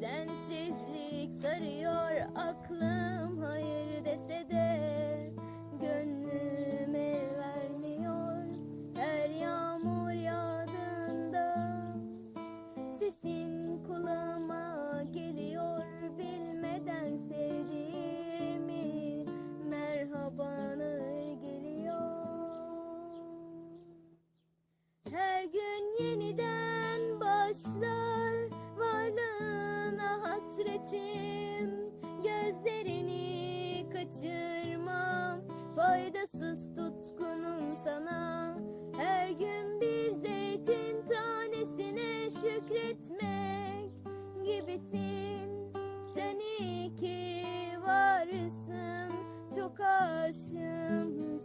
sensizlik sarıyor aklım hayır dese de gönlüm el vermiyor. Her yağmur yağdığında sesin kulağıma geliyor. Bilmeden sevdiğimi merhabanı geliyor. Her gün yeniden başlar şükretmek gibisin. Sen iyi ki varsın. Çok aşığım